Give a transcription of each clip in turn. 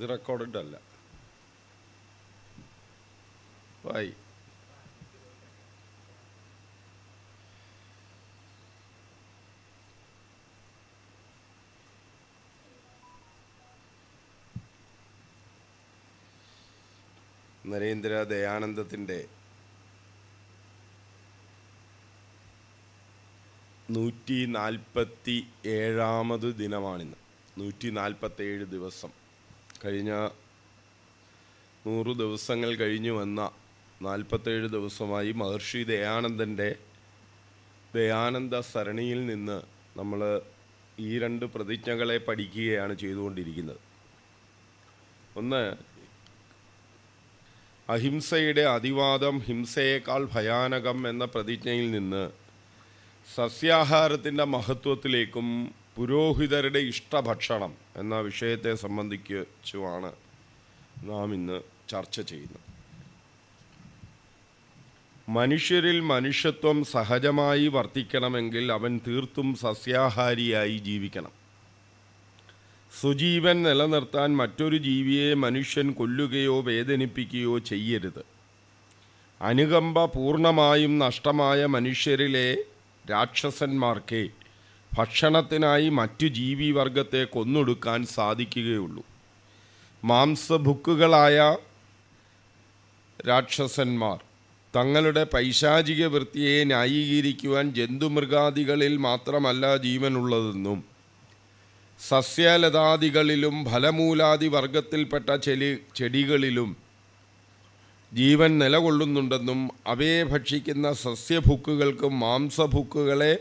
ഇത് റെക്കോർഡ് അല്ല. ബൈ നരേന്ദ്ര ദയാനന്ദത്തിന്റെ നൂറ്റി നാൽപ്പത്തി ഏഴാമത് ദിനമാണിന്ന്. നൂറ്റി നാൽപ്പത്തേഴ് ദിവസം. കഴിഞ്ഞ നൂറ് ദിവസങ്ങൾ കഴിഞ്ഞു വന്ന നാൽപ്പത്തേഴ് ദിവസമായി മഹർഷി ദയാനന്ദന്റെ ദയാനന്ദ സരണിയിൽ നിന്ന് നമ്മൾ ഈ രണ്ട് പ്രതിജ്ഞകളെ പഠിക്കുകയാണ് ചെയ്തുകൊണ്ടിരിക്കുന്നത്. ഒന്ന് അഹിംസയുടെ അതിവാദം ഹിംസയേക്കാൾ ഭയാനകം എന്ന പ്രതിജ്ഞയിൽ നിന്ന് സസ്യാഹാരത്തിന്റെ മഹത്വത്തിലേക്കും പുരോഹിതരുടെ ഇഷ്ടഭക്ഷണം എന്ന വിഷയത്തെ സംബന്ധിച്ചുമാണ് നാം ഇന്ന് ചർച്ച ചെയ്യുന്നത്. മനുഷ്യരിൽ മനുഷ്യത്വം സഹജമായി വർത്തിക്കണമെങ്കിൽ അവൻ തീർത്തും സസ്യാഹാരിയായി ജീവിക്കണം. സുജീവൻ നിലനിർത്താൻ മറ്റൊരു ജീവിയെ മനുഷ്യൻ കൊല്ലുകയോ വേദനിപ്പിക്കുകയോ ചെയ്യരുത്. അനുകമ്പ പൂർണമായും നഷ്ടമായ മനുഷ്യരിലെ രാക്ഷസന്മാർക്ക് ഭക്ഷണത്തിനായി മറ്റു ജീവിവർഗത്തെ കൊന്നൊടുക്കാൻ സാധിക്കുകയുള്ളൂ. മാംസഭുക്കുകളായ രാക്ഷസന്മാർ തങ്ങളുടെ പൈശാചിക വൃത്തിയെ ന്യായീകരിക്കുവാൻ ജന്തുമൃഗാദികളിൽ മാത്രമല്ല ജീവനുള്ളതെന്നും സസ്യലതാദികളിലും ഫലമൂലാദി വർഗത്തിൽപ്പെട്ട ചെലി ചെടികളിലും ജീവൻ നിലകൊള്ളുന്നുണ്ടെന്നും അവയെ ഭക്ഷിക്കുന്ന സസ്യഭുക്കുകൾക്കും മാംസഭുക്കുകളെ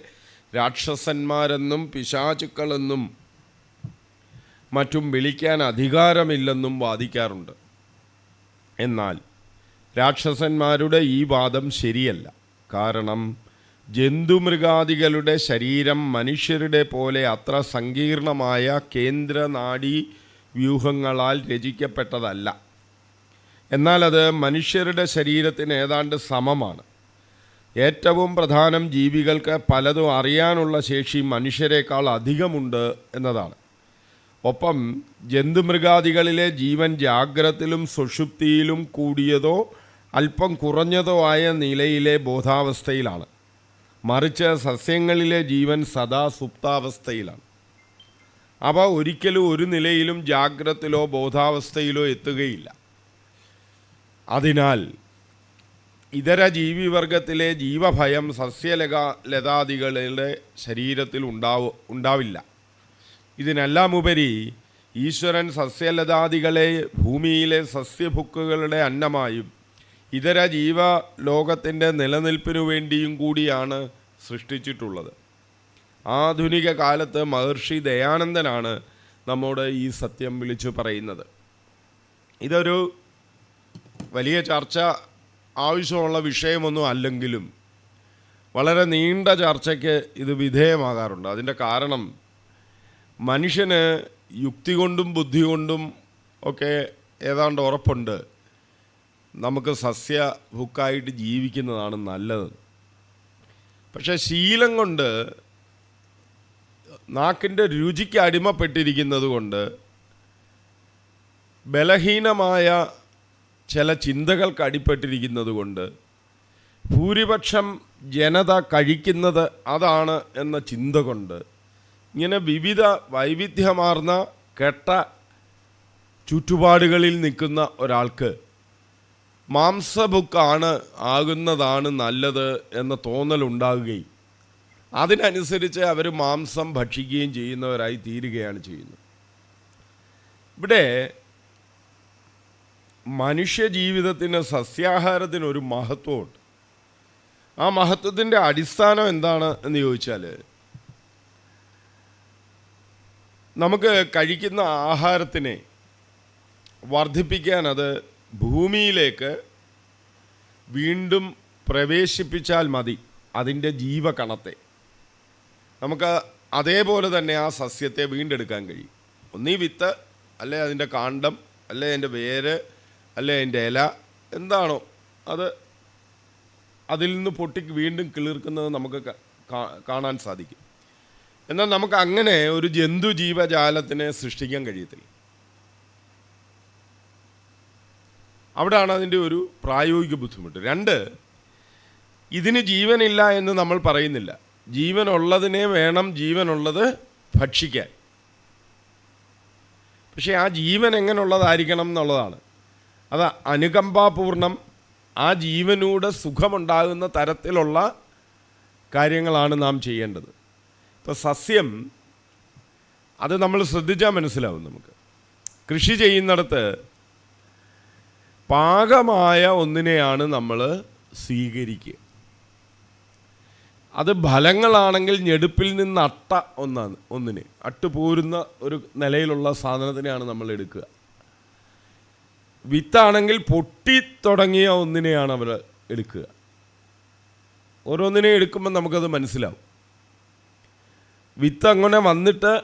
രാക്ഷസന്മാരെന്നും പിശാചുക്കളെന്നും മറ്റും വിളിക്കാൻ അധികാരമില്ലെന്നും വാദിക്കാറുണ്ട്. എന്നാൽ രാക്ഷസന്മാരുടെ ഈ വാദം ശരിയല്ല. കാരണം ജന്തുമൃഗാദികളുടെ ശരീരം മനുഷ്യരുടെ പോലെ അത്ര സങ്കീർണമായ കേന്ദ്രനാഡി വ്യൂഹങ്ങളാൽ രചിക്കപ്പെട്ടതല്ല. എന്നാൽ അത് മനുഷ്യരുടെ ശരീരത്തിന് ഏതാണ്ട് സമമാണ്. ഏറ്റവും പ്രധാനം ജീവികൾക്ക് പലതും അറിയാനുള്ള ശേഷി മനുഷ്യരെക്കാൾ അധികമുണ്ട് എന്നതാണ്. ഒപ്പം ജന്തുമൃഗാദികളിലെ ജീവൻ ജാഗ്രത്തിലും സുഷുപ്തിയിലും കൂടിയതോ അല്പം കുറഞ്ഞതോ ആയ നിലയിലെ ബോധാവസ്ഥയിലാണ്. മറിച്ച് സസ്യങ്ങളിലെ ജീവൻ സദാ സുപ്താവസ്ഥയിലാണ്. അവ ഒരിക്കലും ഒരു നിലയിലും ജാഗ്രത്തിലോ ബോധാവസ്ഥയിലോ എത്തുകയില്ല. അതിനാൽ ഇതര ജീവിവർഗത്തിലെ ജീവഭയം സസ്യലക ലതാദികളുടെ ശരീരത്തിൽ ഉണ്ടാവ ഉണ്ടാവില്ല. ഇതിനെല്ലാം ഉപരി ഈശ്വരൻ സസ്യലതാദികളെ ഭൂമിയിലെ സസ്യഭുക്കുകളുടെ അന്നമായും ഇതര ജീവലോകത്തിന്റെ നിലനിൽപ്പിനു വേണ്ടിയും കൂടിയാണ് സൃഷ്ടിച്ചിട്ടുള്ളത്. ആധുനിക കാലത്ത് മഹർഷി ദയാനന്ദനാണ് നമ്മോട് ഈ സത്യം വിളിച്ചു പറയുന്നത്. ഇതൊരു വലിയ ചർച്ച ആവശ്യമുള്ള വിഷയമൊന്നും അല്ലെങ്കിലും വളരെ നീണ്ട ചർച്ചയ്ക്ക് ഇത് വിധേയമാകാറുണ്ട്. അതിന്റെ കാരണം മനുഷ്യന് യുക്തി കൊണ്ടും ബുദ്ധി കൊണ്ടും ഒക്കെ ഏതാണ്ട് ഉറപ്പുണ്ട്. നമുക്ക് സസ്യഭുക്കായിട്ട് ജീവിക്കുന്നതാണ് നല്ലത്. പക്ഷേ ശീലം കൊണ്ട് നാക്കിന്റെ രുചിക്ക് അടിമപ്പെട്ടിരിക്കുന്നത് കൊണ്ട് ബലഹീനമായ ചില ചിന്തകൾക്ക് അടിപ്പെട്ടിരിക്കുന്നത് കൊണ്ട് ഭൂരിപക്ഷം ജനത കഴിക്കുന്നത് അതാണ് എന്ന ചിന്ത കൊണ്ട് ഇങ്ങനെ വിവിധ വൈവിധ്യമാർന്ന കെട്ട ചുറ്റുപാടുകളിൽ നിൽക്കുന്ന ഒരാൾക്ക് മാംസബുക്കാണ് ആകുന്നതാണ് നല്ലത് എന്ന തോന്നലുണ്ടാകുകയും അതിനനുസരിച്ച് അവർ മാംസം ഭക്ഷിക്കുകയും ചെയ്യുന്നവരായി തീരുകയാണ് ചെയ്യുന്നത്. ഇവിടെ മനുഷ്യ ജീവിതത്തിന് സസ്യാഹാരത്തിന് ഒരു മഹത്വമുണ്ട്. ആ മഹത്വത്തിന്റെ അടിസ്ഥാനം എന്താണ് എന്ന് ചോദിച്ചാൽ നമുക്ക് കഴിക്കുന്ന ആഹാരത്തിനെ വർദ്ധിപ്പിക്കാൻ അത് ഭൂമിയിലേക്ക് വീണ്ടും പ്രവേശിപ്പിച്ചാൽ മതി അതിന്റെ ജീവകണത്തെ. നമുക്ക് അതേപോലെ തന്നെ ആ സസ്യത്തെ വീണ്ടെടുക്കാൻ കഴിയും. ഒന്നീ വിത്ത് അല്ലെ അതിന്റെ കാണ്ഡം അല്ലെ അതിന്റെ വേര് അല്ലെ അതിന്റെ ഇല? എന്താണോ അത് അതിൽ നിന്ന് പൊട്ടി വീണ്ടും കിളിർക്കുന്നത് നമുക്ക് കാണാൻ സാധിക്കും. എന്നാൽ നമുക്ക് അങ്ങനെ ഒരു ജന്തു ജീവജാലത്തിനെ സൃഷ്ടിക്കാൻ കഴിയത്തില്ല. അവിടെയാണ് അതിന്റെ ഒരു പ്രായോഗിക ബുദ്ധിമുട്ട്. രണ്ട് ഇതിന് ജീവനില്ല എന്ന് നമ്മൾ പറയുന്നില്ല. ജീവനുള്ളതിനെ വേണം ജീവനുള്ളത് ഭക്ഷിക്കാൻ. പക്ഷേ ആ ജീവൻ എങ്ങനെയുള്ളതായിരിക്കണം എന്നുള്ളതാണ്. അത് അനുകമ്പാപൂർണം ആ ജീവനൂടെ സുഖമുണ്ടാകുന്ന തരത്തിലുള്ള കാര്യങ്ങളാണ് നാം ചെയ്യേണ്ടത്. ഇപ്പോൾ സസ്യം അത് നമ്മൾ ശ്രദ്ധിച്ചാൽ മനസ്സിലാവും നമുക്ക്. കൃഷി ചെയ്യുന്നിടത്ത് പാകമായ ഒന്നിനെയാണ് നമ്മൾ സ്വീകരിക്കുക. അത് ഫലങ്ങളാണെങ്കിൽ ഞെടുപ്പിൽ നിന്ന് അട്ട ഒന്നാണ് ഒന്നിന്. അട്ടുപോരുന്ന ഒരു നിലയിലുള്ള സാധനത്തിനെയാണ് നമ്മൾ എടുക്കുക. വിത്താണെങ്കിൽ പൊട്ടി തുടങ്ങിയ ഒന്നിനെയാണ് അവർ എടുക്കുക. ഓരോന്നിനെ എടുക്കുമ്പോൾ നമുക്കത് മനസ്സിലാവും. വിത്ത് അങ്ങനെ വന്നിട്ട്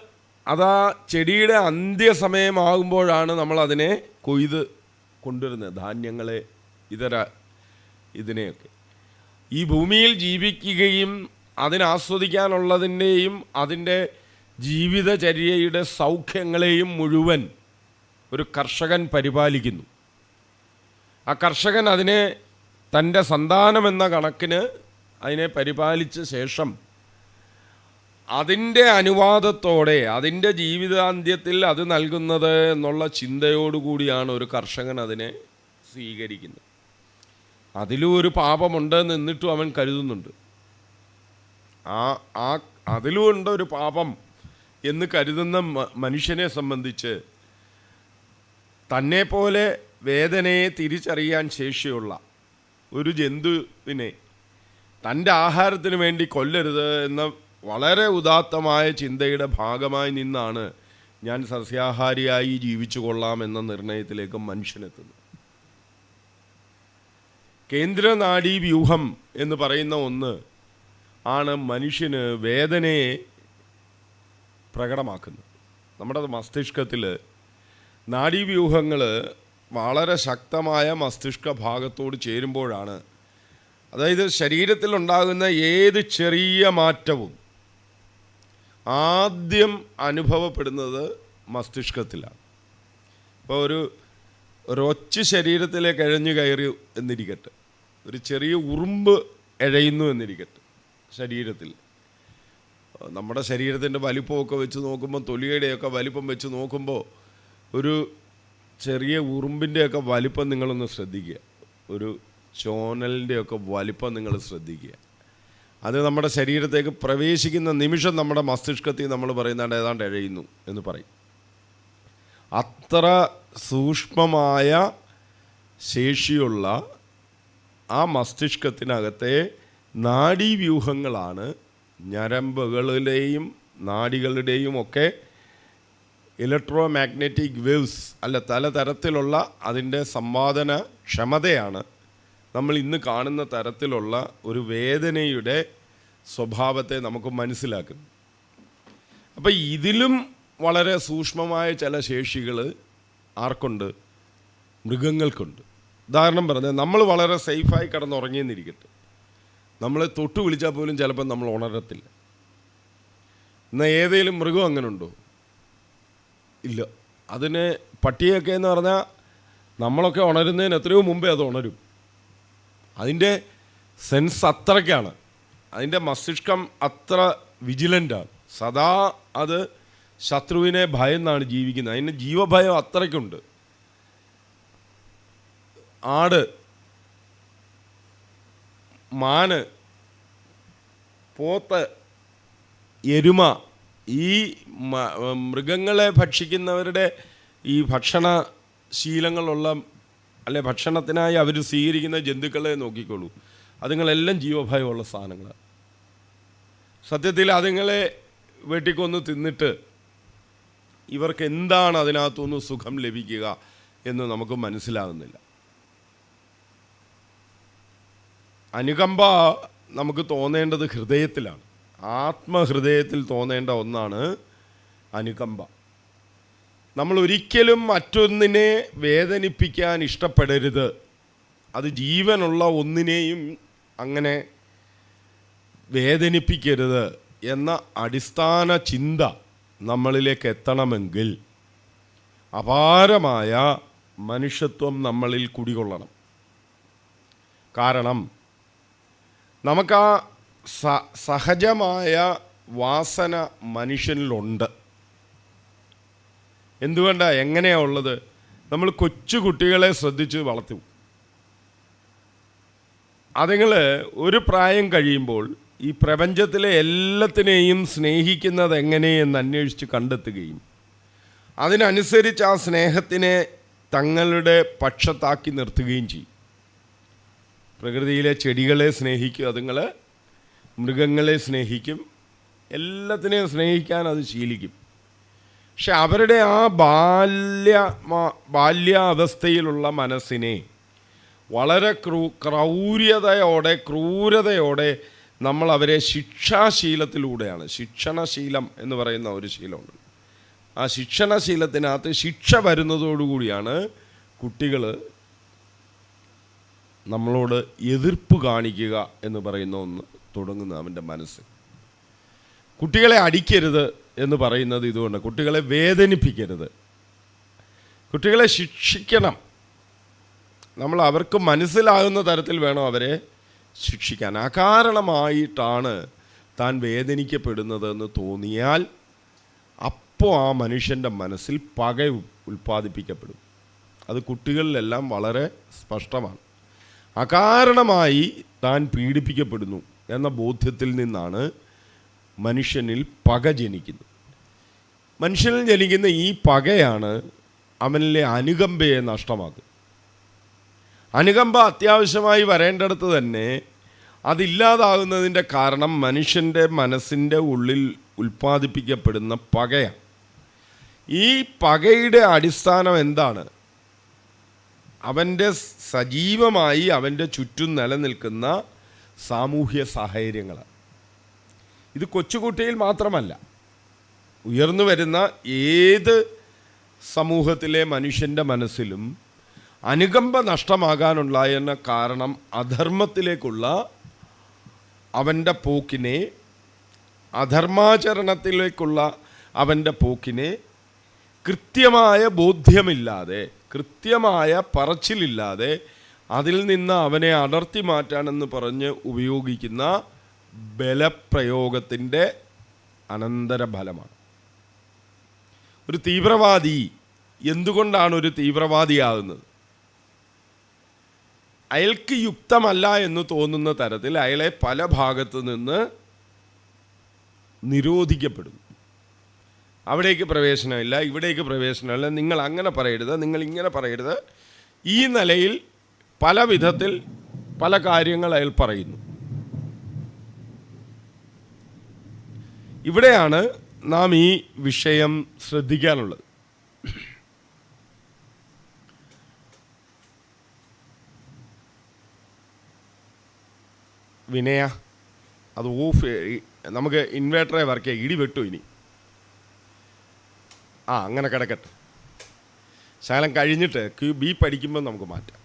അതാ ചെടിയുടെ അന്ത്യസമയമാകുമ്പോഴാണ് നമ്മൾ അതിനെ കൊയ്ത് കൊണ്ടുവരുന്നത് ധാന്യങ്ങളെ ഇതര ഇതിനെയൊക്കെ. ഈ ഭൂമിയിൽ ജീവിക്കുകയും അതിനാസ്വദിക്കാനുള്ളതിന്റെയും അതിന്റെ ജീവിതചര്യയുടെ സൗഖ്യങ്ങളെയും മുഴുവൻ ഒരു കർഷകൻ പരിപാലിക്കുന്നു. ആ കർഷകൻ അതിനെ തന്റെ സന്താനമെന്ന കണക്കിന് അതിനെ പരിപാലിച്ച ശേഷം അതിന്റെ അനുവാദത്തോടെ അതിന്റെ ജീവിതാന്ത്യത്തിൽ അത് നൽകുന്നത് എന്നുള്ള ചിന്തയോടുകൂടിയാണ് ഒരു കർഷകൻ അതിനെ സ്വീകരിക്കുന്നത്. അതിലും ഒരു പാപമുണ്ട് നിന്നിട്ടും അവൻ കരുതുന്നുണ്ട്. ആ ആ അതിലും ഉണ്ട് ഒരു പാപം എന്ന് കരുതുന്ന മനുഷ്യനെ സംബന്ധിച്ച് തന്നെ പോലെ വേദനയെ തിരിച്ചറിയാൻ ശേഷിയുള്ള ഒരു ജന്തുവിനെ തന്റെ ആഹാരത്തിന് വേണ്ടി കൊല്ലരുത് എന്ന വളരെ ഉദാത്തമായ ചിന്തയുടെ ഭാഗമായി നിന്നാണ് ഞാൻ സസ്യാഹാരിയായി ജീവിച്ചു കൊള്ളാം എന്ന നിർണയത്തിലേക്ക് മനുഷ്യനെത്തുന്നത്. കേന്ദ്ര നാഡീ വ്യൂഹം എന്ന് പറയുന്ന ഒന്ന് ആണ് മനുഷ്യന് വേദനയെ പ്രകടമാക്കുന്നത്. നമ്മുടെ മസ്തിഷ്കത്തിൽ നാഡീവ്യൂഹങ്ങൾ വളരെ ശക്തമായ മസ്തിഷ്ക ഭാഗത്തോട് ചേരുമ്പോഴാണ്. അതായത് ശരീരത്തിൽ ഉണ്ടാകുന്ന ഏത് ചെറിയ മാറ്റവും ആദ്യം അനുഭവപ്പെടുന്നത് മസ്തിഷ്കത്തിലാണ്. ഇപ്പോൾ ഒരു ഒരൊച്ച ശരീരത്തിലേക്ക് എഴഞ്ഞു കയറി എന്നിരിക്കട്ടെ. ഒരു ചെറിയ ഉറുമ്പ് എഴയുന്നു എന്നിരിക്കട്ടെ ശരീരത്തിൽ. നമ്മുടെ ശരീരത്തിന്റെ വലിപ്പമൊക്കെ വെച്ച് നോക്കുമ്പോൾ തൊലിയുടെയൊക്കെ വലിപ്പം വെച്ച് നോക്കുമ്പോൾ ഒരു ചെറിയ ഉറുമ്പിന്റെയൊക്കെ വലിപ്പം നിങ്ങളൊന്ന് ശ്രദ്ധിക്കുക. ഒരു ചോനലിന്റെയൊക്കെ വലിപ്പം നിങ്ങൾ ശ്രദ്ധിക്കുക. അത് നമ്മുടെ ശരീരത്തേക്ക് പ്രവേശിക്കുന്ന നിമിഷം നമ്മുടെ മസ്തിഷ്കത്തിൽ നമ്മൾ പറയുന്നതാണ്ട് ഏതാണ്ട് എഴയുന്നു എന്ന് പറയും. അത്ര സൂക്ഷ്മമായ ശേഷിയുള്ള ആ മസ്തിഷ്കത്തിനകത്തെ നാഡീവ്യൂഹങ്ങളാണ് ഞരമ്പുകളിലെയും നാഡികളുടെയും ഒക്കെ ഇലക്ട്രോ മാഗ്നറ്റിക് വേവ്സ് അല്ല പലതരത്തിലുള്ള അതിന്റെ സംവാദന ക്ഷമതയാണ് നമ്മൾ ഇന്ന് കാണുന്ന തരത്തിലുള്ള ഒരു വേദനയുടെ സ്വഭാവത്തെ നമുക്ക് മനസ്സിലാക്കും അപ്പോൾ ഇതിലും വളരെ സൂക്ഷ്മമായ ചില ശേഷികൾ ആർക്കുണ്ട്? മൃഗങ്ങൾക്കുണ്ട്. ഉദാഹരണം പറഞ്ഞാൽ നമ്മൾ വളരെ സേഫായി കിടന്നുറങ്ങിയെന്നിരിക്കട്ടെ. നമ്മളെ തൊട്ട് വിളിച്ചാൽ പോലും ചിലപ്പോൾ നമ്മൾ ഉണരത്തില്ല. എന്നാൽ ഏതെങ്കിലും മൃഗം അങ്ങനെ ഉണ്ടോ ഇല്ല. അതിന് പട്ടിയൊക്കെ എന്ന് പറഞ്ഞാൽ നമ്മളൊക്കെ ഉണരുന്നതിന് എത്രയോ മുമ്പേ അത് ഉണരും. അതിന്റെ സെൻസ് അത്രയ്ക്കാണ്. അതിന്റെ മസ്തിഷ്കം അത്ര വിജിലന്റാണ്. സദാ അത് ശത്രുവിനെ ഭയന്നാണ് ജീവിക്കുന്നത്. അതിന് ജീവഭയം അത്രയ്ക്കുണ്ട്. ആട് മാന് പോത്ത് എരുമ ഈ മൃഗങ്ങളെ ഭക്ഷിക്കുന്നവരുടെ ഈ ഭക്ഷണ ശീലങ്ങളുള്ള അല്ലെ ഭക്ഷണത്തിനായി അവർ സ്വീകരിക്കുന്ന ജന്തുക്കളെ നോക്കിക്കോളൂ. അതുങ്ങളെല്ലാം ജീവഭയമുള്ള സാധനങ്ങളാണ് സത്യത്തിൽ അതുങ്ങളെ വെട്ടിക്കൊന്ന് തിന്നിട്ട് ഇവർക്ക് എന്താണ് അതിനകത്തുനിന്ന് സുഖം ലഭിക്കുക എന്ന് നമുക്ക് മനസ്സിലാകുന്നില്ല അനുകമ്പ നമുക്ക് തോന്നേണ്ടത് ഹൃദയത്തിലാണ്. ആത്മഹൃദയത്തിൽ തോന്നേണ്ട ഒന്നാണ് അനുകമ്പ. നമ്മൾ ഒരിക്കലും മറ്റൊന്നിനെ വേദനിപ്പിക്കാൻ ഇഷ്ടപ്പെടരുത്. അത് ജീവനുള്ള ഒന്നിനെയും അങ്ങനെ വേദനിപ്പിക്കരുത് എന്ന അടിസ്ഥാന ചിന്ത നമ്മളിലേക്ക് എത്തണമെങ്കിൽ അപാരമായ മനുഷ്യത്വം നമ്മളിൽ കുടികൊള്ളണം. കാരണം നമുക്ക് ആ സഹജമായ വാസന മനുഷ്യനിലുണ്ട്. എന്തുകൊണ്ടാണ് എങ്ങനെയാണ് ഉള്ളത്? നമ്മൾ കൊച്ചു കുട്ടികളെ ശ്രദ്ധിച്ച് വളർത്തും. അതുങ്ങൾ ഒരു പ്രായം കഴിയുമ്പോൾ ഈ പ്രപഞ്ചത്തിലെ എല്ലാത്തിനെയും സ്നേഹിക്കുന്നത് എങ്ങനെയെന്ന് അന്വേഷിച്ച് കണ്ടെത്തുകയും അതിനനുസരിച്ച് ആ സ്നേഹത്തിനെ തങ്ങളുടെ പക്ഷത്താക്കി നിർത്തുകയും ചെയ്യും. പ്രകൃതിയിലെ ചെടികളെ സ്നേഹിക്കും അതുങ്ങൾ മൃഗങ്ങളെ സ്നേഹിക്കും എല്ലാത്തിനെയും സ്നേഹിക്കാൻ അത് ശീലിക്കും. പക്ഷെ അവരുടെ ആ ബാല്യ ബാല്യാവസ്ഥയിലുള്ള മനസ്സിനെ വളരെ ക്രൂ ക്രൗര്യതയോടെ ക്രൂരതയോടെ നമ്മൾ അവരെ ശിക്ഷാശീലത്തിലൂടെയാണ്. ശിക്ഷണശീലം എന്ന് പറയുന്ന ഒരു ശീലമുണ്ട്. ആ ശിക്ഷണശീലത്തിനകത്ത് ശിക്ഷ വരുന്നതോടുകൂടിയാണ് കുട്ടികൾ നമ്മളോട് എതിർപ്പ് കാണിക്കുക എന്ന് പറയുന്ന ഒന്ന്. തുടങ്ങുന്ന അവന്റെ മനസ്സ്. കുട്ടികളെ അടിക്കരുത് എന്ന് പറയുന്നത് ഇതുകൊണ്ട് കുട്ടികളെ വേദനിപ്പിക്കരുത്. കുട്ടികളെ ശിക്ഷിക്കണം. നമ്മൾ അവർക്ക് മനസ്സിലാകുന്ന തരത്തിൽ വേണം അവരെ ശിക്ഷിക്കാൻ. അകാരണമായിട്ടാണ് താൻ വേദനിക്കപ്പെടുന്നതെന്ന് തോന്നിയാൽ അപ്പോൾ ആ മനുഷ്യന്റെ മനസ്സിൽ പക ഉൽപ്പാദിപ്പിക്കപ്പെടും. അത് കുട്ടികളിലെല്ലാം വളരെ സ്പഷ്ടമാണ്. അകാരണമായി താൻ പീഡിപ്പിക്കപ്പെടുന്നു. എന്ന ബോധ്യത്തിൽ നിന്നാണ് മനുഷ്യനിൽ പക ജനിക്കുന്നത്. മനുഷ്യനിൽ ജനിക്കുന്ന ഈ പകയാണ് അവനിലെ അനുകമ്പയെ നഷ്ടമാക്കുന്നത്. അനുകമ്പ അത്യാവശ്യമായി വരേണ്ടടുത്ത് തന്നെ അതില്ലാതാകുന്നതിന്റെ കാരണം മനുഷ്യന്റെ മനസ്സിന്റെ ഉള്ളിൽ ഉൽപ്പാദിപ്പിക്കപ്പെടുന്ന പകയാണ്. ഈ പകയുടെ അടിസ്ഥാനം എന്താണ്? അവന്റെ സജീവമായി അവന്റെ ചുറ്റും നിലനിൽക്കുന്ന സാമൂഹ്യ സാഹചര്യങ്ങൾ ഇത് കൊച്ചുകുട്ടിയിൽ മാത്രമല്ല ഉയർന്നു വരുന്ന ഏത് സമൂഹത്തിലെ മനുഷ്യന്റെ മനസ്സിലും അനുകമ്പ നഷ്ടമാകാനുണ്ടായെന്ന കാരണം അധർമ്മത്തിലേക്കുള്ള അവന്റെ പോക്കിനെ അധർമാചരണത്തിലേക്കുള്ള അവന്റെ പോക്കിനെ കൃത്യമായ ബോധ്യമില്ലാതെ കൃത്യമായ പറച്ചിലില്ലാതെ അതിൽ നിന്ന് അവനെ അടർത്തി മാറ്റാനെന്ന് പറഞ്ഞ് ഉപയോഗിക്കുന്ന ബലപ്രയോഗത്തിന്റെ അനന്തരഫലമാണ്. ഒരു തീവ്രവാദി എന്തുകൊണ്ടാണ് ഒരു തീവ്രവാദിയാകുന്നത്? അയാൾക്ക് യുക്തമല്ല എന്ന് തോന്നുന്ന തരത്തിൽ അയാളെ പല ഭാഗത്തു നിന്ന് നിരോധിക്കപ്പെടുന്നു. അവിടേക്ക് പ്രവേശനമില്ല ഇവിടേക്ക് പ്രവേശനമില്ല നിങ്ങൾ അങ്ങനെ പറയരുത് നിങ്ങൾ ഇങ്ങനെ പറയരുത്. ഈ നിലയിൽ പല വിധത്തിൽ പല കാര്യങ്ങൾ അയാൾ പറയുന്നു. ഇവിടെയാണ് നാം ഈ വിഷയം ശ്രദ്ധിക്കാനുള്ളത്. വിനയ അത് ഓഫ് നമുക്ക് ഇൻവേർട്ടറെ വർക്ക് ചെയ്യാം ഇടി വെട്ടു ഇനി. ആ അങ്ങനെ കിടക്കട്ടെ. ശകലം കഴിഞ്ഞിട്ട് ക്യൂ ബി പഠിക്കുമ്പോൾ നമുക്ക് മാറ്റാം.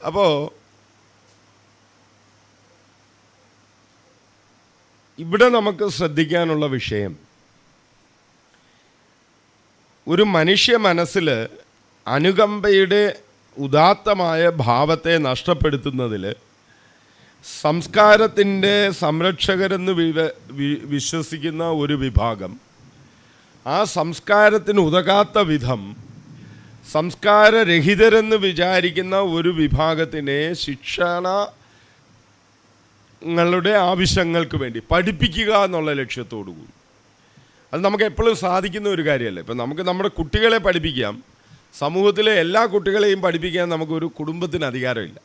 അപ്പോൾ ഇവിടെ നമുക്ക് ശ്രദ്ധിക്കാനുള്ള വിഷയം ഒരു മനുഷ്യ മനസ്സിൽ അനുകമ്പയുടെ ഉദാത്തമായ ഭാവത്തെ നഷ്ടപ്പെടുത്തുന്നതിൽ സംസ്കാരത്തിന്റെ സംരക്ഷകരെന്ന് വിശ്വസിക്കുന്ന ഒരു വിഭാഗം ആ സംസ്കാരത്തിന് ഉതകാത്ത വിധം സംസ്കാരരഹിതരെന്ന് വിചാരിക്കുന്ന ഒരു വിഭാഗത്തിനെ ശിക്ഷണങ്ങളുടെ ആവശ്യങ്ങൾക്ക് വേണ്ടി പഠിപ്പിക്കുക എന്നുള്ള ലക്ഷ്യത്തോടു കൂടി. അത് നമുക്ക് എപ്പോഴും സാധിക്കുന്ന ഒരു കാര്യമല്ല? ഇപ്പം നമുക്ക് നമ്മുടെ കുട്ടികളെ പഠിപ്പിക്കാം. സമൂഹത്തിലെ എല്ലാ കുട്ടികളെയും പഠിപ്പിക്കാൻ നമുക്കൊരു കുടുംബത്തിന് അധികാരമില്ല.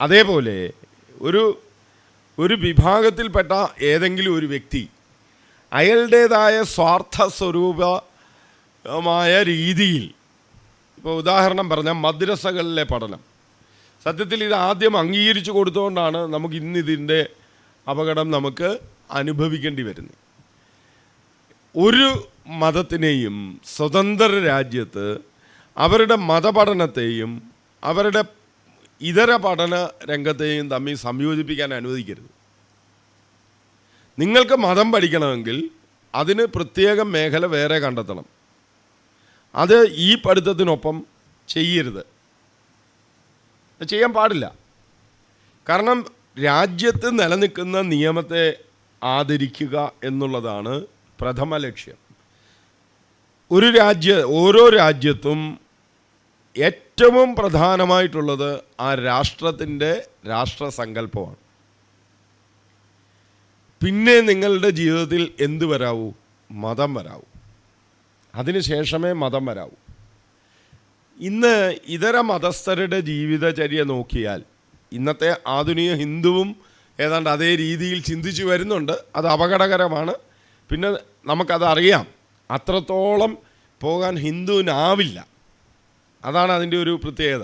അതേപോലെ ഒരു ഒരു വിഭാഗത്തിൽപ്പെട്ട ഏതെങ്കിലും ഒരു വ്യക്തി അയാളുടേതായ സ്വാർത്ഥ സ്വരൂപമായ രീതിയിൽ. ഇപ്പോൾ ഉദാഹരണം പറഞ്ഞാൽ മദ്രസകളിലെ പഠനം. സത്യത്തിൽ ഇത് ആദ്യം അംഗീകരിച്ചു കൊടുത്തുകൊണ്ടാണ് നമുക്ക് ഇന്ന് ഇതിന്റെ അപകടം നമുക്ക് അനുഭവിക്കേണ്ടി വരുന്നത്. ഒരു മതത്തിനെയും സ്വതന്ത്ര രാജ്യത്ത് അവരുടെ മതപഠനത്തെയും അവരുടെ ഇതര പഠന രംഗത്തെയും തമ്മിൽ സംയോജിപ്പിക്കാൻ അനുവദിക്കരുത്. നിങ്ങൾക്ക് മതം പഠിക്കണമെങ്കിൽ അതിന് പ്രത്യേകം മേഖല വേറെ കണ്ടെത്തണം. അത് ഈ പഠിത്തത്തിനൊപ്പം ചെയ്യരുത്. ചെയ്യാൻ പാടില്ല. കാരണം രാജ്യത്ത് നിലനിൽക്കുന്ന നിയമത്തെ ആദരിക്കുക എന്നുള്ളതാണ് പ്രഥമ ലക്ഷ്യം. ഒരു രാജ്യ ഓരോ രാജ്യത്തും ഏറ്റവും പ്രധാനമായിട്ടുള്ളത് ആ രാഷ്ട്രത്തിന്റെ രാഷ്ട്രസങ്കല്പമാണ്. പിന്നെ നിങ്ങളുടെ ജീവിതത്തിൽ എന്ത് വരാവൂ? മതം വരാവൂ. അതിനുശേഷമേ മതം വരാവൂ. ഇന്ന് ഇതര മതസ്ഥരുടെ ജീവിതചര്യ നോക്കിയാൽ ഇന്നത്തെ ആധുനിക ഹിന്ദുവും ഏതാണ്ട് അതേ രീതിയിൽ ചിന്തിച്ചു വരുന്നുണ്ട്. അത് അപകടകരമാണ്. പിന്നെ നമുക്കതറിയാം അത്രത്തോളം പോകാൻ ഹിന്ദുവിനാവില്ല. അതാണ് അതിന്റെ ഒരു പ്രത്യേകത.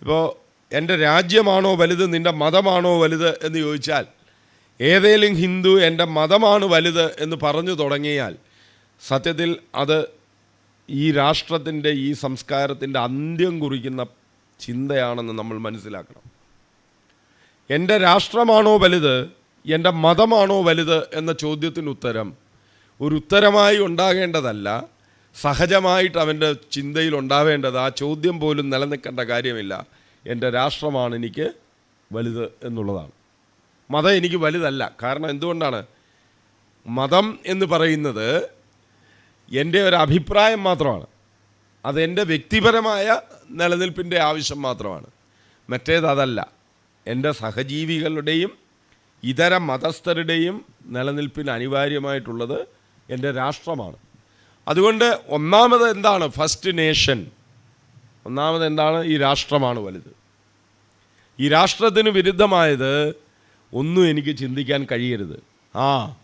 ഇപ്പോൾ എന്റെ രാജ്യമാണോ വലുത് നിന്റെ മതമാണോ വലുത് എന്ന് ചോദിച്ചാൽ ഏതേലും ഹിന്ദു എന്റെ മതമാണ് വലുത് എന്ന് പറഞ്ഞു തുടങ്ങിയാൽ സത്യത്തിൽ അത് ഈ രാഷ്ട്രത്തിന്റെ ഈ സംസ്കാരത്തിന്റെ അന്ത്യം കുറിക്കുന്ന ചിന്തയാണെന്ന് നമ്മൾ മനസ്സിലാക്കണം. എന്റെ രാഷ്ട്രമാണോ വലുത് എന്റെ മതമാണോ വലുത് എന്ന ചോദ്യത്തിന് ഉത്തരം ഒരു ഉത്തരമായി ഉണ്ടാകേണ്ടതല്ല സഹജമായിട്ട് അവന്റെ ചിന്തയിൽ ഉണ്ടാവേണ്ടത്. ആ ചോദ്യം പോലും നിലനിൽക്കേണ്ട കാര്യമില്ല. എന്റെ രാഷ്ട്രമാണ് എനിക്ക് വലുത് എന്നുള്ളതാണ്. മതം എനിക്ക് വലുതല്ല. കാരണം എന്തുകൊണ്ടാണ്? മതം എന്ന് പറയുന്നത് എന്റെ ഒരു അഭിപ്രായം മാത്രമാണ്. അതെന്റെ വ്യക്തിപരമായ നിലനിൽപ്പിന്റെ ആവശ്യം മാത്രമാണ്. മറ്റേത് അതല്ല. എന്റെ സഹജീവികളുടെയും ഇതര മതസ്ഥരുടെയും നിലനിൽപ്പിന് അനിവാര്യമായിട്ടുള്ളത് എന്റെ രാഷ്ട്രമാണ്. അതുകൊണ്ട് ഒന്നാമത് എന്താണ്? ഫസ്റ്റ് നേഷൻ ഒന്നാമത് എന്താണ്? ഈ രാഷ്ട്രമാണ് വലുത്. ഈ രാഷ്ട്രത്തിന് വിരുദ്ധമായത് ഒന്നും എനിക്ക് ചിന്തിക്കാൻ കഴിയരുത്. ആ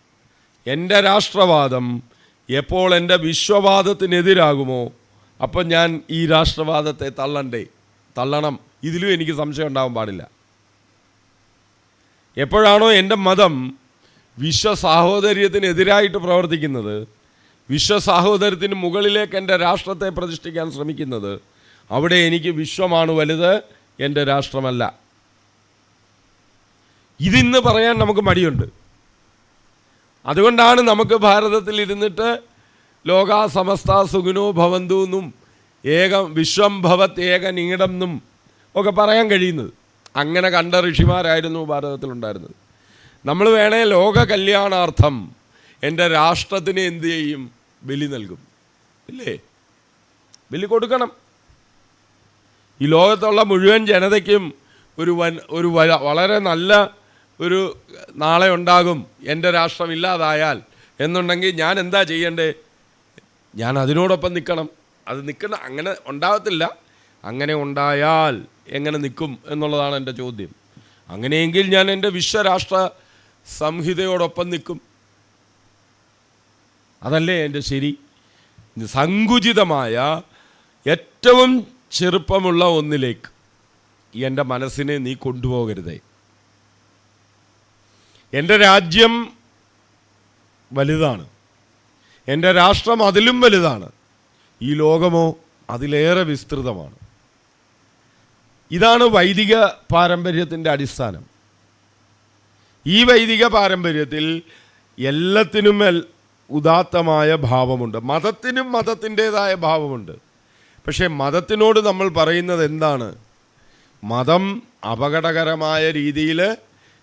എന്റെ രാഷ്ട്രവാദം എപ്പോൾ എന്റെ വിശ്വവാദത്തിനെതിരാകുമോ അപ്പം ഞാൻ ഈ രാഷ്ട്രവാദത്തെ തള്ളണ്ടേ? തള്ളണം. ഇതിലും എനിക്ക് സംശയം ഉണ്ടാവാൻ പാടില്ല. എപ്പോഴാണോ എന്റെ മതം വിശ്വസാഹോദര്യത്തിനെതിരായിട്ട് പ്രവർത്തിക്കുന്നത് വിശ്വസാഹോദര്യത്തിന് മുകളിലേക്ക് എന്റെ രാഷ്ട്രത്തെ പ്രതിഷ്ഠിക്കാൻ ശ്രമിക്കുന്നത് അവിടെ എനിക്ക് വിശ്വമാണ് വലുത് എന്റെ രാഷ്ട്രമല്ല. ഇതിന്ന് പറയാൻ നമുക്ക് മടിയുണ്ട്. അതുകൊണ്ടാണ് നമുക്ക് ഭാരതത്തിൽ ഇരുന്നിട്ട് ലോകാ സമസ്ത സുഖിനോ ഭവന്തു എന്നും ഏകം വിശ്വം ഭവത് ഏക നീടം എന്നും ഒക്കെ പറയാൻ കഴിയുന്നത്. അങ്ങനെ കണ്ട ഋഷിമാരായിരുന്നു ഭാരതത്തിലുണ്ടായിരുന്നത്. നമ്മൾ വേണേ ലോക കല്യാണാർത്ഥം എന്റെ രാഷ്ട്രത്തിന് എന്ത് ചെയ്യും? ബലി നൽകും. ഇല്ലേ? ബലി കൊടുക്കണം. ഈ ലോകത്തുള്ള മുഴുവൻ ജനതയ്ക്കും ഒരു വൻ ഒരു വളരെ നല്ല ഒരു നാളെ ഉണ്ടാകും എന്റെ രാഷ്ട്രം ഇല്ലാതായാൽ. എന്നുണ്ടെങ്കിൽ ഞാൻ എന്താ ചെയ്യണ്ടേ? ഞാൻ അതിനോടൊപ്പം നിൽക്കണം. അത് നിൽക്കണം അങ്ങനെ ഉണ്ടാകത്തില്ല. അങ്ങനെ ഉണ്ടായാൽ എങ്ങനെ നിൽക്കും എന്നുള്ളതാണ് എന്റെ ചോദ്യം. അങ്ങനെയെങ്കിൽ ഞാൻ എന്റെ വിശ്വരാഷ്ട്ര സംഹിതയോടൊപ്പം നിൽക്കും. അതല്ലേ എന്റെ ശരി? സങ്കുചിതമായ ഏറ്റവും ചെറുപ്പമുള്ള ഒന്നിലേക്ക് എന്റെ മനസ്സിനെ നീ കൊണ്ടുപോകരുതേ. എന്റെ രാജ്യം വലുതാണ്. എന്റെ രാഷ്ട്രം അതിലും വലുതാണ്. ഈ ലോകമോ അതിലേറെ വിസ്തൃതമാണ്. ഇതാണ് വൈദിക പാരമ്പര്യത്തിന്റെ അടിസ്ഥാനം. ഈ വൈദിക പാരമ്പര്യത്തിൽ എല്ലാത്തിനും ഉദാത്തമായ ഭാവമുണ്ട്. മതത്തിനും മതത്തിന്റേതായ ഭാവമുണ്ട്. പക്ഷേ മതത്തിനോട് നമ്മൾ പറയുന്നത് എന്താണ്? മതം അപകടകരമായ രീതിയിൽ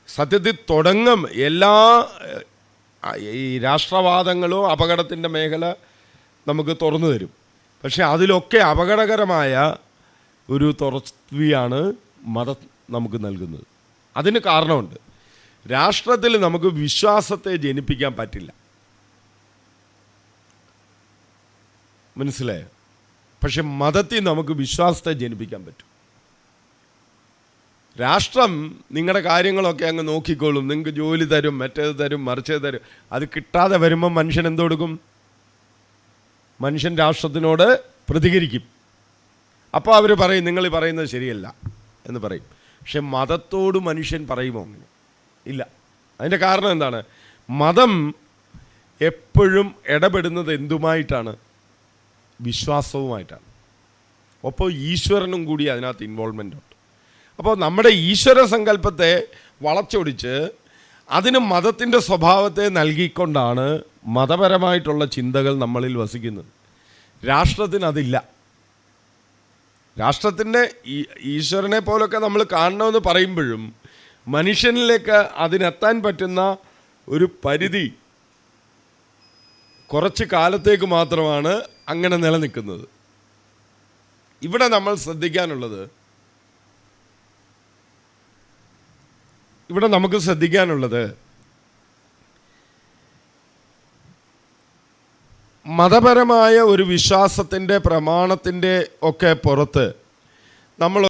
സത്യത്തിൽ തുടങ്ങും എല്ലാ ഈ രാഷ്ട്രവാദങ്ങളും അപകടത്തിന്റെ മേഖല നമുക്ക് തുറന്നു തരും. പക്ഷേ അതിലൊക്കെ അപകടകരമായ ഒരു തുറവിയാണ് മതം നമുക്ക് നൽകുന്നത്. അതിന് കാരണമുണ്ട്. രാഷ്ട്രത്തിൽ നമുക്ക് വിശ്വാസത്തെ ജനിപ്പിക്കാൻ പറ്റില്ല. മനസ്സിലായോ? പക്ഷെ മതത്തിൽ നമുക്ക് വിശ്വാസത്തെ ജനിപ്പിക്കാൻ പറ്റും. രാഷ്ട്രം നിങ്ങളുടെ കാര്യങ്ങളൊക്കെ അങ്ങ് നോക്കിക്കോളും. നിങ്ങൾക്ക് ജോലി തരും മറ്റേത് തരും മറിച്ചത് തരും. അത് കിട്ടാതെ വരുമ്പോൾ മനുഷ്യൻ എന്ത് കൊടുക്കും? മനുഷ്യൻ രാഷ്ട്രത്തിനോട് പ്രതികരിക്കും. അപ്പോൾ അവർ പറയും നിങ്ങൾ പറയുന്നത് ശരിയല്ല എന്ന് പറയും. പക്ഷെ മതത്തോട് മനുഷ്യൻ പറയുമോ അങ്ങനെ? ഇല്ല. അതിന്റെ കാരണം എന്താണ്? മതം എപ്പോഴും ഇടപെടുന്നത് എന്തുമായിട്ടാണ്? വിശ്വാസവുമായിട്ടാണ്. ഒപ്പം ഈശ്വരനും കൂടി അതിനകത്ത് ഇൻവോൾവ്മെന്റ് ഉണ്ട്. അപ്പോൾ നമ്മുടെ ഈശ്വര സങ്കല്പത്തെ വളച്ചൊടിച്ച് അതിന് മതത്തിന്റെ സ്വഭാവത്തെ നൽകിക്കൊണ്ടാണ് മതപരമായിട്ടുള്ള ചിന്തകൾ നമ്മളിൽ വസിക്കുന്നത്. രാഷ്ട്രത്തിന് അതില്ല. രാഷ്ട്രത്തിന്റെ ഈശ്വരനെ പോലൊക്കെ നമ്മൾ കാണണമെന്ന് പറയുമ്പോഴും മനുഷ്യനിലേക്ക് അതിനെത്താൻ പറ്റുന്ന ഒരു പരിധി കുറച്ച് കാലത്തേക്ക് മാത്രമാണ് അങ്ങനെ നിലനിൽക്കുന്നത്. ഇവിടെ നമ്മൾ ശ്രദ്ധിക്കാനുള്ളത് ഇവിടെ നമുക്ക് ശ്രദ്ധിക്കാനുള്ളത് മതപരമായ ഒരു വിശ്വാസത്തിന്റെ പ്രമാണത്തിന്റെ ഒക്കെ പുറത്ത് നമ്മൾ